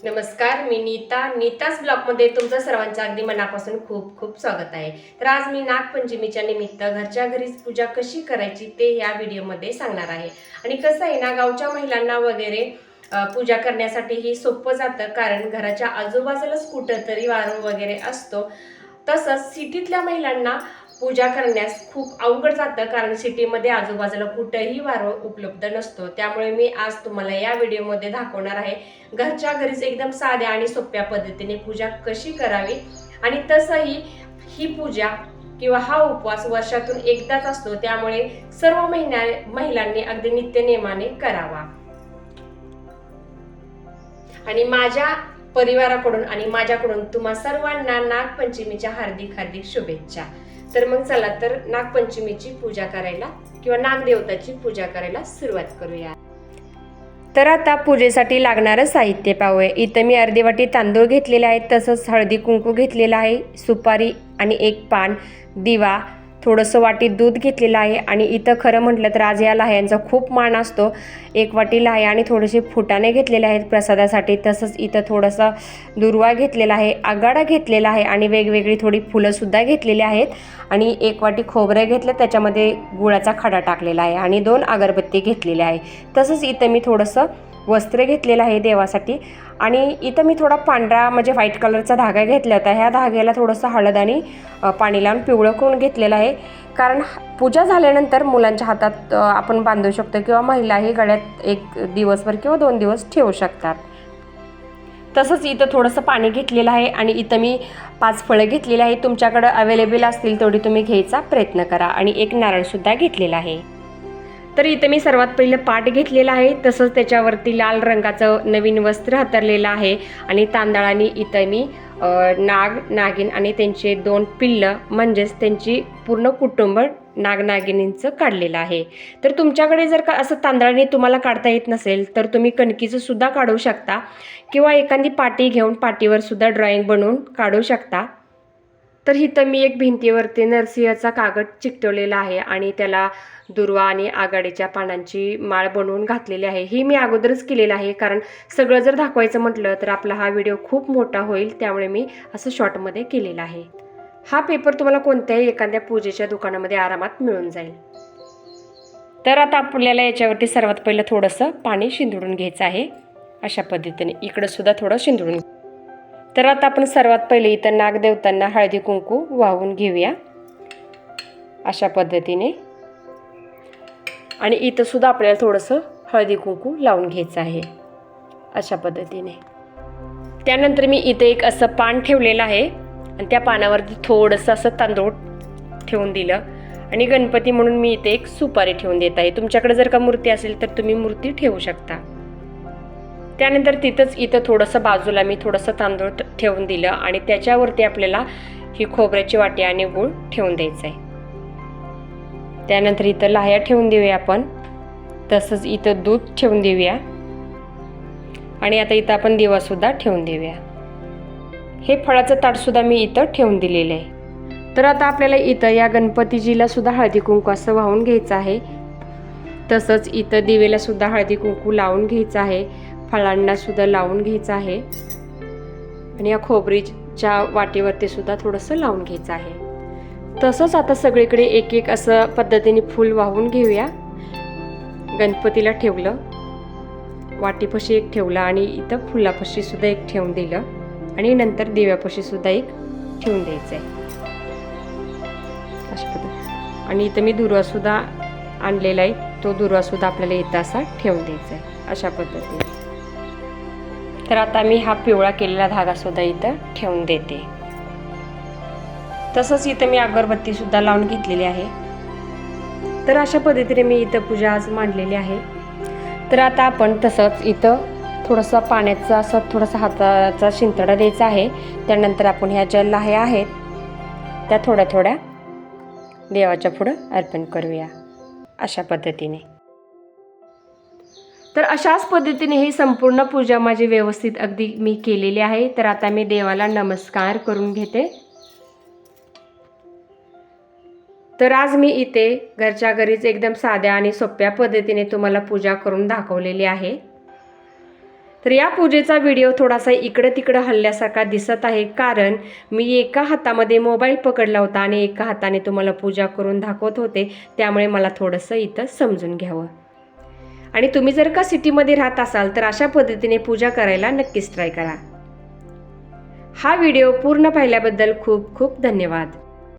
नमस्कार मी नीता. नीताच ब्लॉगमध्ये तुमचं सर्वांचं अगदी मनापासून खूप खूप स्वागत आहे. तर आज मी नागपंचमीच्या निमित्त घरच्या घरीच पूजा कशी करायची ते या व्हिडिओमध्ये सांगणार आहे. आणि कसं आहे ना गावच्या महिलांना वगैरे पूजा करण्यासाठी ही सोपं जातं कारण घराच्या आजूबाजूलाच कुठं तरी वारू वगैरे असतो. तसंच सिटीतल्या महिलांना पूजा करण्यास खूप अवघड जातं कारण सिटीमध्ये आजूबाजूला कुठंही वारं उपलब्ध नसतो. त्यामुळे मी आज तुम्हाला या व्हिडिओमध्ये दाखवणार आहे घरच्या घरीच एकदम साध्या आणि सोप्या पद्धतीने पूजा कशी करावी? आणि तसंही ही पूजा किंवा हा उपवास वर्षातून एकदाच असतो त्यामुळे सर्व महिन्या महिलांनी अगदी नित्यनियमाने करावा. आणि माझ्या परिवाराकडून आणि माझ्याकडून तुम्हा सर्वांना नागपंचमीच्या हार्दिक हार्दिक शुभेच्छा. तर मग चला तर नागपंचमीची पूजा करायला किंवा नागदेवताची पूजा करायला सुरुवात करूया. तर आता पूजेसाठी लागणारं साहित्य पाहूया. इथं मी अर्धी वाटी तांदूळ घेतलेले आहेत तसंच हळदी कुंकू घेतलेलं आहे सुपारी आणि एक पान दिवा थोडंसं वाटीत दूध घेतलेलं आहे आणि इथं खरं म्हटलं तर आज या लाह्यांचा खूप मान असतो. एक वाटी लाह्या आणि थोडेसे फुटाणे घेतलेले आहेत प्रसादासाठी. तसंच इथं थोडंसं दुर्वा घेतलेला आहे आगाडा घेतलेला आहे आणि वेगवेगळी थोडी फुलंसुद्धा घेतलेली आहेत. आणि एक वाटी खोबरं घेतलं त्याच्यामध्ये गुळाचा खडा टाकलेला आहे आणि दोन अगरबत्ती घेतलेल्या आहे तसंच इथं मी थोडंसं वस्त्र घेतलेलं आहे देवासाठी. आणि इथं मी थोडा पांढरा म्हणजे व्हाईट कलरचा धागा घेतला होता. ह्या धाग्याला थोडंसं हळद आणि पाणी लावून पिवळं करून घेतलेलं आहे. कारण पूजा झाल्यानंतर मुलांच्या हातात आपण बांधू शकतो किंवा महिलाही गळ्यात एक दिवसभर किंवा दोन दिवस ठेवू शकतात. तसंच इथं थोडंसं पाणी घेतलेलं आहे आणि इथं मी पाच फळं घेतलेली आहे तुमच्याकडं अवेलेबल असतील तेवढी तुम्ही घ्यायचा प्रयत्न करा. आणि एक नारळसुद्धा घेतलेला आहे. तर इथं मी सर्वात पहिलं पाट घेतलेलं आहे. तसंच त्याच्यावरती लाल रंगाचं नवीन वस्त्र हातरलेलं आहे. आणि तांदळाने इथं मी नाग नागिन आणि त्यांचे दोन पिल्लं म्हणजेच त्यांची पूर्ण कुटुंब नागनागिनींचं काढलेलं आहे. तर तुमच्याकडे जर का असं तांदळाने तुम्हाला काढता येत नसेल तर तुम्ही कणकीचं सुद्धा काढू शकता. किंवा एखादी पाटी घेऊन पाटीवर सुद्धा ड्रॉइंग बनवून काढू शकता. तर इथं मी एक भिंतीवरती नरसिंहाचा कागद चिकटवलेला आहे आणि त्याला दुर्वा आणि आघाडीच्या पानांची माळ बनवून घातलेली आहे. ही मी अगोदरच केलेलं आहे कारण सगळं जर दाखवायचं म्हटलं तर आपला हा व्हिडिओ खूप मोठा होईल त्यामुळे मी असं शॉर्टमध्ये केलेला आहे. हा पेपर तुम्हाला कोणत्याही एखाद्या पूजेच्या दुकानामध्ये आरामात मिळून जाईल. तर आता आपल्याला याच्यावरती सर्वात पहिलं थोडंसं पाणी शिंदडून घ्यायचं आहे. अशा पद्धतीने इकडंसुद्धा थोडं शिंदडून तर आता आपण सर्वात पहिले इथं नागदेवतांना हळदी कुंकू वाहून घेऊया. अशा पद्धतीने. आणि इथं सुद्धा आपल्याला थोडंसं हळदी कुंकू लावून घ्यायचं आहे. अशा पद्धतीने. त्यानंतर मी इथे एक असं पान ठेवलेलं आहे. आणि त्या पानावरती थोडंसं असं तांदूळ ठेवून दिलं. आणि गणपती म्हणून मी इथे एक सुपारी ठेवून देत आहे. तुमच्याकडे जर का मूर्ती असेल तर तुम्ही मूर्ती ठेवू शकता. त्यानंतर तिथंच इथं थोडंसं बाजूला मी थोडंसं तांदूळ ठेवून दिलं आणि त्याच्यावरती आपल्याला ही खोबऱ्याची वाटी आणि गूळ ठेवून द्यायचं आहे त्यानंतर इथं लाह्या ठेवून देऊया आपण. तसंच इथं दूध ठेवून देऊया. आणि आता इथं आपण दिवासुद्धा ठेवून देऊया. हे फळाचं ताटसुद्धा मी इथं ठेवून दिलेलं आहे. तर आता आपल्याला इथं या गणपतीजीला सुद्धा हळदी कुंकू असं वाहून घ्यायचं आहे. तसंच इथं दिवेला सुद्धा हळदी कुंकू लावून घ्यायचं आहे. फळांना सुद्धा लावून घ्यायचं आहे. आणि या खोबरीच्या वाटेवरती सुद्धा थोडंसं लावून घ्यायचं आहे. तसंच आता सगळीकडे एक एक असं पद्धतीने फूल वाहून घेऊया. गणपतीला ठेवलं. वाटीपाशी एक ठेवलं आणि इथं फुलापाशी सुद्धा एक ठेवून दिलं. आणि नंतर दिव्यापाशी सुद्धा एक ठेवून द्यायचं आहे अशा पद्धती. आणि इथं मी दुर्वासुद्धा आणलेला आहे. तो दुर्वासुद्धा आपल्याला इथं असा ठेवून द्यायचा आहे अशा पद्धतीने. तर आता मी हा पिवळा केलेला धागासुद्धा इथं ठेवून देते. तसंच इथं मी अगरबत्तीसुद्धा लावून घेतलेली आहे. तर अशा पद्धतीने मी इथं पूजा आज मांडलेली आहे. तर आता आपण तसंच इथं थोडंसं पाण्याचा असं थोडासा हाताचा शिंतडा द्यायचा आहे. त्यानंतर आपण ह्या ज्या लाह्या आहेत त्या थोड्या थोड्या देवाच्या पुढं अर्पण करूया. अशा पद्धतीने. तर अशाच पद्धतीने ही संपूर्ण पूजा माझी व्यवस्थित अगदी मी केलेली आहे. तर आता मी देवाला नमस्कार करून घेते. तर आज मी इथे घरच्या घरीच एकदम साध्या आणि सोप्या पद्धतीने तुम्हाला पूजा करून दाखवलेली आहे. तर या पूजेचा व्हिडिओ थोडासा इकडं तिकडं हल्ल्यासारखा दिसत आहे. कारण मी एका हातामध्ये मोबाईल पकडला होता आणि एका हाताने तुम्हाला पूजा करून दाखवत होते. त्यामुळे मला थोडंसं इथं समजून घ्यावं. आणि तुम्ही जर का सिटीमध्ये राहत असाल तर अशा पद्धतीने पूजा करायला नक्कीच ट्राय करा. हा व्हिडिओ पूर्ण पाहिल्याबद्दल खूप खूप धन्यवाद.